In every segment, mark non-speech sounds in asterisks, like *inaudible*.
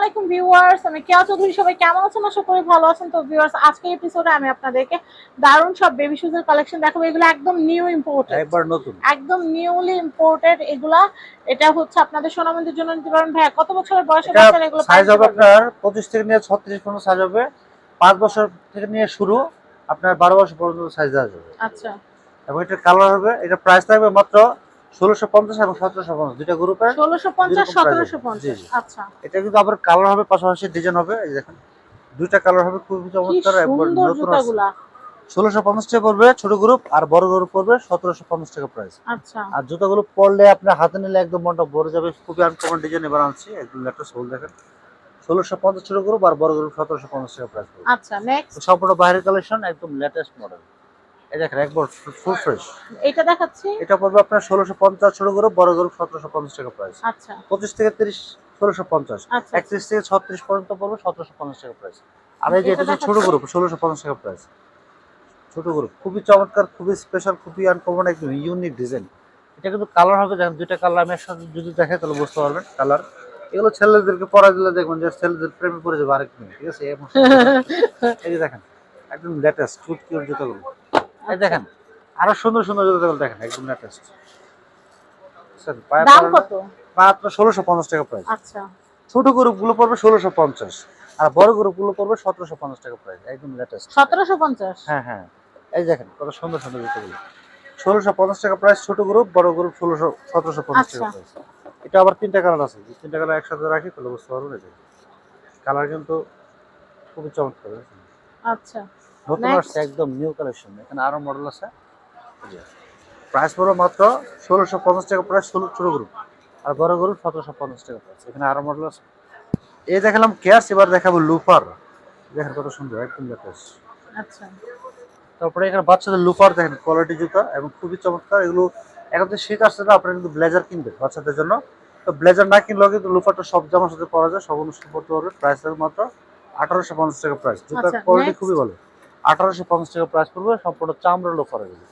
আলাইকুম ভিউয়ার্স আমি কেয়া চৌধুরী সবাই কেমন আছেন? আশা করি ভালো আছেন। তো ভিউয়ার্স আজকে এপিসোডে আমি আপনাদেরকে দারুণ সব বেবি শুজের কালেকশন দেখাবো। এগুলো একদম নিউ ইম্পোর্টেড একবার নতুন। একদম নিউলি ইম্পোর্টেড এগুলা। এটা হচ্ছে আপনাদের সোনামন্দির জন্য নিতে পারেন। ভাইয়া কত বছরের বয়সে বাচ্চারা এগুলো সাইজ হবে আপনার পঁচিশ থেকে নিয়ে ছত্রিশ পর্যন্ত সাইজ হবে। পাঁচ বছর থেকে নিয়ে শুরু আপনার বারো বছর পর্যন্ত সাইজ দেওয়া যাবে। আচ্ছা। এবং এটার কালার হবে এটা প্রাইস থাকবে মাত্র ষোলোশো পঞ্চাশ এবং সতেরোশো পঞ্চাশ দুইটা গ্রুপের ষোলোশো পঞ্চাশ সতেরোশো পঞ্চাশ জি, জি। আচ্ছা। এটা কিন্তু আবার কালার হবে পাশাপাশি ডিজাইন হবে এই দেখেন। দুইটা কালার হবে খুবই চমৎকার একবার সুন্দর নতুন জুতাগুলা। ষোলোশো পঞ্চাশ টাকা পড়বে ছোট গ্রুপ আর বড় গ্রুপ পড়বে সতেরোশো পঞ্চাশ টাকা প্রাইস আচ্ছা। আর জুতাগুলো পরলে আপনার হাতে নিলে একদম মনটা ভরে যাবে খুবই আনকমন ডিজাইন এবার আনছি। একদম লেটেস্ট হোল দেখেন। ষোলোশো পঞ্চাশ ছোট গ্রুপ আর বড় গ্রুপ সতেরোশো পঞ্চাশ টাকা প্রাইস আচ্ছা সম্পূর্ণ বাইরের কালেকশন একদম লেটেস্ট মডেল দেখেন একবার ফুল ফ্রেশ এটা দেখাচ্ছি? এটা পড়বে আপনার ষোলোশো পঞ্চাশ ছোট গ্রুপ বড় টাকা প্রাইস আচ্ছা। পঁচিশ থেকে তিরিশ ষোলোশো পঞ্চাশ। আচ্ছা। থেকে পর্যন্ত পড়বে সতেরোশো পঞ্চাশ টাকা প্রাইস আর এই যে এটা ছোট টাকা প্রাইস ছোট গ্রুপ খুবই চমৎকার খুবই স্পেশাল খুবই আনকমন একদম ইউনিক ডিজাইন এটা কিন্তু কালার হবে দেখেন দুইটা কালার আমি একসাথে যদি দেখে তাহলে বুঝতে পারবেন কালার এগুলো ছেলেদেরকে পরা দিলে দেখবেন যে ছেলেদের প্রেমে পড়ে যাবে আরেক ঠিক আছে? এই দেখেন একদম লেটেস্ট জুতোগুলো দেখেন আরও সুন্দর সুন্দর জুতোগুলো দেখেন একদম লেটেস্ট দাম কত? মাত্র ষোলোশো পঞ্চাশ টাকা প্রাইস আচ্ছা। ছোট গ্রুপগুলো পড়বে ষোলোশো পঞ্চাশ আর বড় গ্রুপগুলো পড়বে সতেরোশো পঞ্চাশ টাকা প্রাইস একদম লেটেস্ট সতেরোশো পঞ্চাশ? হ্যাঁ হ্যাঁ। এই দেখেন কত সুন্দর সুন্দর জুতোগুলো। ষোলোশো টাকা প্রাইস ছোট গ্রুপ বড় গ্রুপ টাকা আচ্ছা। প্রাইস এটা আবার তিনটা কালার আছে তিনটা কালার একসাথে রাখি তাহলে বুঝতে পারবেন কালার কিন্তু খুবই চমৎকার আচ্ছা। নতুন. আসছে একদম নিউ কালেকশন এখানে আরও মডেল আছে। প্রাইস পড়বে মাত্র ষোলোশো পঞ্চাশ টাকা প্রাইস ষোলো ছোট গ্রুপ আর বড় গ্রুপ সতেরোশো পঞ্চাশ টাকা প্রাইস এখানে আরও মডেল আছে। এই দেখালাম কেয়াস এবার দেখাবো লুফার দেখেন কত সুন্দর একদম লেটেস্ট আচ্ছা। তারপরে এখানে বাচ্চাদের লুফার দেখেন কোয়ালিটি জুতা এবং খুবই চমৎকার। এগুলো এখন তো শীত আসছে না আপনারা কিন্তু ব্লেজার কিনবেন বাচ্চাদের জন্য। তো ব্লেজার না কিনলেও কিন্তু লুফারটা সব জামার সাথে পরা যায় সব অনুষ্ঠান করতে পারবে। প্রাইস মাত্র আঠারোশো পঞ্চাশ টাকা প্রাইস জুতার আচ্ছা, কোয়ালিটি খুবই ভালো। আঠারোশো পঞ্চাশ টাকা প্রাইস পড়বে সম্পূর্ণ চামড়া লোফার এগুলো।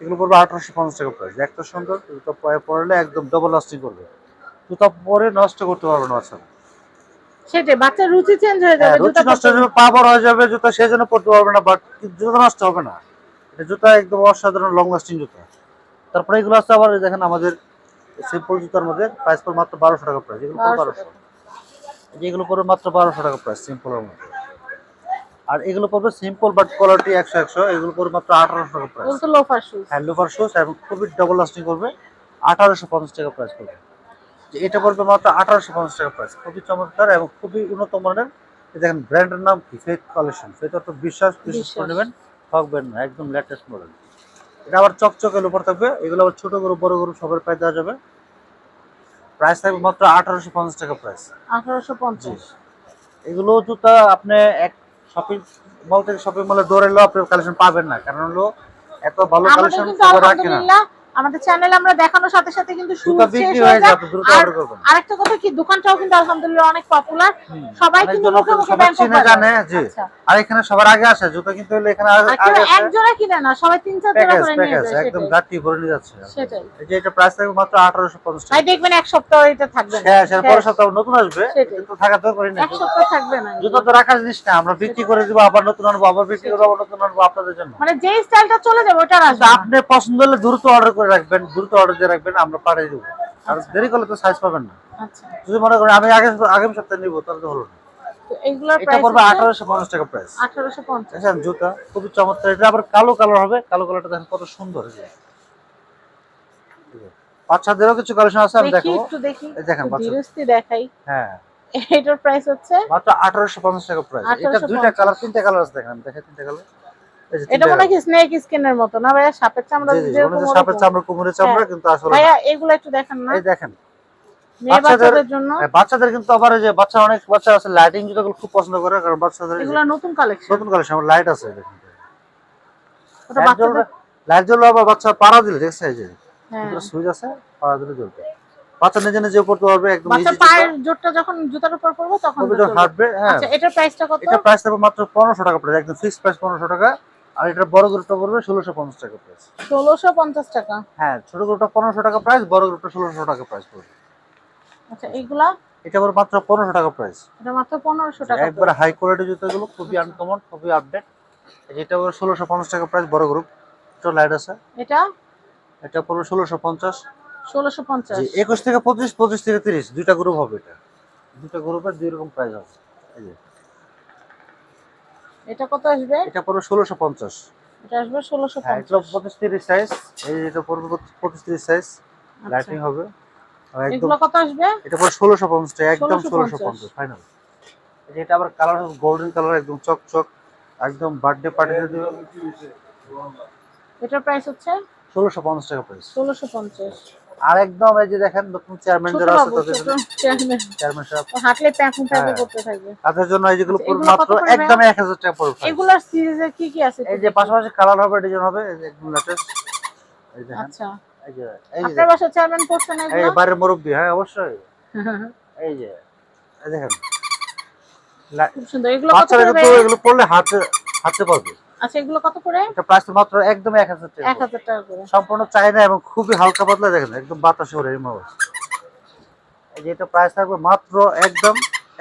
এগুলো পড়বে আঠারোশো পঞ্চাশ টাকা প্রাইস একটা সুন্দর জুতা পায়ে পরলে একদম ডবল লাস্টিং করবে। জুতা পরে নষ্ট করতে পারবে না বাচ্চারা। সেটাই বাচ্চার রুচি চেঞ্জ হয়ে হ্যাঁ, যাবে জুতা নষ্ট হয়ে যাবে পা বড় হয়ে যাবে জুতা সেই জন্য পড়তে পারবে না বাট জুতা নষ্ট হবে না। এটা জুতা একদম অসাধারণ লং লাস্টিং জুতা। তারপরে এগুলো আছে আবার দেখেন আমাদের সিম্পল জুতার মধ্যে প্রাইস মাত্র বারোশো টাকা প্রাইস এগুলো পড়বে 1200 বারোশো। যেগুলো মাত্র বারোশো টাকা প্রাইস সিম্পলের মধ্যে। আর এগুলো পড়বে সিম্পল বাট কোয়ালিটি একশো একশো। এগুলো পড়বে মাত্র আঠারোশো টাকা প্রাইস লোফার শুজ হ্যান্ড লোভার শুজ এবং খুবই ডবল লাস্টিং করবে আঠারোশো পঞ্চাশ টাকা প্রাইস করবে যে এটা পড়বে মাত্র আঠারোশো পঞ্চাশ টাকা প্রাইস খুবই চমৎকার এবং খুবই উন্নত মানের। এই দেখেন ব্র্যান্ডের নাম কি? ফেথ কালেকশন ফেথ অর্থ বিশ্বাস বিশ্বাস করে। নেবেন। ঠকবেন না একদম লেটেস্ট মডেল এটা আবার চকচকে লোপার থাকবে। এগুলো আবার ছোট গরু বড় গরু সবার পায়ে দেওয়া যাবে। প্রাইস থাকবে মাত্র আঠারোশো পঞ্চাশ টাকা প্রাইস আঠারোশো পঞ্চাশ। এগুলো জুতা আপনি এক শপিং মল থেকে শপিং মলে এলেও আপনি কালেকশন পাবেন না। কারণ হলো এত ভালো কালেকশন রাখে না। আমাদের চ্যানেলে আমরা দেখানোর সাথে সাথে কিন্তু শুরু হয়ে দ্রুত আর আরেকটা কথা কি দোকানটাও কিন্তু আলহামদুলিল্লাহ অনেক পপুলার সবাই কিন্তু মুখে মুখে ব্যাংক চিনে জানে জি। আচ্ছা। আর এখানে সবার আগে আসে জুতো কিনতে হলে এখানে আগে এক জোড়া কিনে না সবাই তিন চার জোড়া করে নিয়ে যায় একদম। গাটি ভরে নিয়ে যাচ্ছে। সেটাই। এই যে এটা প্রাইস থাকবে মাত্র আঠারোশো পঞ্চাশ ভাই টাকা দেখবেন এক সপ্তাহ এটা থাকবে হ্যাঁ সেটা পরের সপ্তাহ নতুন আসবে। কিন্তু থাকা দরকারই নেই। এক সপ্তাহ থাকবে না জুতো তো রাখার জিনিস না আমরা বিক্রি করে দিব আবার নতুন আনব আবার বিক্রি করব আবার নতুন আনব আপনাদের জন্য। মানে যেই স্টাইলটা চলে যাবে ওটা আসবে আপনি পছন্দ হলে দ্রুত অর্ডার করে রাখবেন দ্রুত অর্ডার দিয়ে রাখবেন আমরা পাঠিয়ে দেবো। আর। দেরি করলে তো সাইজ পাবেন না। আচ্ছা। যদি মনে করেন আমি আগে আগামী সপ্তাহে নিবো তাহলে তো হলো না। এটা পড়বে আঠারোশো পঞ্চাশ টাকা প্রাইস আঠারোশো পঞ্চাশ। দেখেন জুতা খুবই চমৎকার। এটা আবার কালো কালার হবে। কালো কালারটা দেখেন কত সুন্দর। এই যে। বাচ্চাদেরও কিছু কালেকশন আছে আমি দেখি একটু দেখি। দেখেন একটু দেখাই। হ্যাঁ। এটার প্রাইস হচ্ছে? মাত্র টাকা প্রাইস এটা দুইটা কালার তিনটা কালার আছে দেখেন দেখেন তিনটা কালার এটা মনে হয় স্নেক স্কিনের মতো না ভাইয়া? সাপের চামড়া সাপের চামড়া চামড়া কিন্তু আসলে ভাইয়া এগুলো একটু দেখেন না। এই দেখেন। বাচ্চাদের- বাচ্চাদের জন্য। হ্যাঁ, বাচ্চাদের কিন্তু আবার যে বাচ্চা অনেক বাচ্চা আছে লাইটিং জুতাগুলো খুব পছন্দ করে কারণ বাচ্চাদের এগুলো নতুন কালেকশন নতুন কালেকশন আমার লাইট আছে দেখুন। ওটা বাচ্চাদের লাইট জ্বলবে আবার বাচ্চা পাড়া দিলে দেখছে এই যে? হ্যাঁ। সুইচ আছে পাড়া দিলে জ্বলবে। বাচ্চা নিজে নিজে পড়তে পারবে একদম বাচ্চা পায়ের জোরটা যখন জুতার উপর পড়বে তখন হাঁটবে হ্যাঁ। আচ্ছা এটার প্রাইসটা কত? এটা প্রাইস মাত্র পনেরোশো টাকা প্রাইস একদম ফিক্স প্রাইস পনেরোশো টাকা। আর এটার বড় গ্রুপটা পড়বে ষোলোশো পঞ্চাশ টাকা প্রাইস ষোলোশো পঞ্চাশ টাকা? হ্যাঁ ছোট গ্রুপটা পনেরোশো টাকা প্রাইস বড় গ্রুপটা ষোলোশো টাকা প্রাইস পড়বে। আচ্ছা এইগুলা? এটা আবার মাত্র পনেরোশো টাকা প্রাইস এটা মাত্র পনেরোশো টাকা একবার হাই কোয়ালিটি জুতোগুলো খুবই আনকমন খুবই আপডেট যেটা আবার ষোলোশো পঞ্চাশ টাকা প্রাইস বড় গ্রুপ এটা লাইট আছে। এটা? এটা পড়বে ষোলোশো পঞ্চাশ। ষোলোশো পঞ্চাশ। একুশ থেকে পঁচিশ পঁচিশ থেকে তিরিশ দুইটা গ্রুপ হবে এটা। দুইটা গ্রুপের দুই রকম প্রাইস হবে। এই যে এটা কত আসবে? এটা পড়বে ষোলোশো পঞ্চাশ। এটা আসবে ষোলোশো হ্যাঁ এটা পঞ্চাশ পঁচিশ তিরিশ সাইজ এই যে এটা পড়বে পঁচিশ তিরিশ সাইজ লাইটিং হবে। আর একদম এগুলো কত আসবে? এটা পড়বে ষোলোশো পঞ্চাশ টাকা, একদম 1650 ষোলোশো পঞ্চাশ ফাইনাল এটা আবার কালার হবে গোল্ডেন কালার একদম চকচক একদম বার্থডে পার্টিতে দেবে। এটার প্রাইস হচ্ছে? ষোলোশো পঞ্চাশ টাকা প্রাইস ষোলোশো পঞ্চাশ। আর একদম এই যে দেখেন নতুন চেয়ারম্যান যারা আছে তাদের জন্য চেয়ারম্যান সাহেব। হাঁটলে হ্যাঁ। করতে থাকবে। তাদের জন্য মাত্র একদম এক হাজার টাকা পড়বে। এগুলার সিরিজের কি কি আছে? এই যে পাশাপাশি কালার হবে ডিজাইন হবে এই যে একদম লেটেস্ট এই দেখেন। আচ্ছা। এই যে আপনার বাসায় চেয়ারম্যান পড়ছে না এই বাড়ির মুরব্বী হ্যাঁ অবশ্যই। *laughs* এই যে দেখেন। খুব সুন্দর। এগুলো কত করে এগুলো পড়লে হাতে হাতে পারবে। আচ্ছা এগুলো কত করে? এটা প্রাইস মাত্র একদম এক হাজার টাকা এক হাজার টাকা করে। সম্পূর্ণ চায়না এবং খুবই হালকা পাতলা দেখেন একদম বাতাসে অবস্থা। এই যে এটা প্রাইস থাকবে মাত্র একদম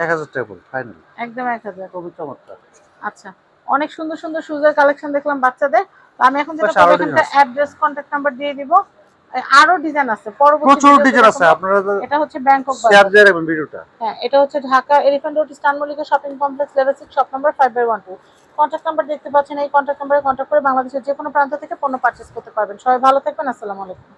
এক হাজার টাকা করে ফাইনালি একদম এক হাজার। খুবই চমৎকার। আচ্ছা অনেক সুন্দর সুন্দর শুজের কালেকশন দেখলাম বাচ্চাদের। তো আমি এখন যেটা অ্যাড্রেস কন্ট্যাক্ট নাম্বার দিয়ে দিব। আরও ডিজাইন আছে পরবর্তী প্রচুর ডিজাইন আছে। আপনারা এটা হচ্ছে ব্যাংকক শেয়ার দিয়ে রাখবেন ভিডিওটা হ্যাঁ এটা হচ্ছে Dhaka elephant road stun Mallika shopping complex level 6 shop number five by one two contact number দেখতে পাচ্ছেন এই কন্টাক্ট নম্বরে কন্টাক্ট করে বাংলাদেশের যে কোনো প্রান্ত থেকে পণ্য পারচেস করতে পারবেন। সবাই ভালো থাকবেন আসসালামু আলাইকুম।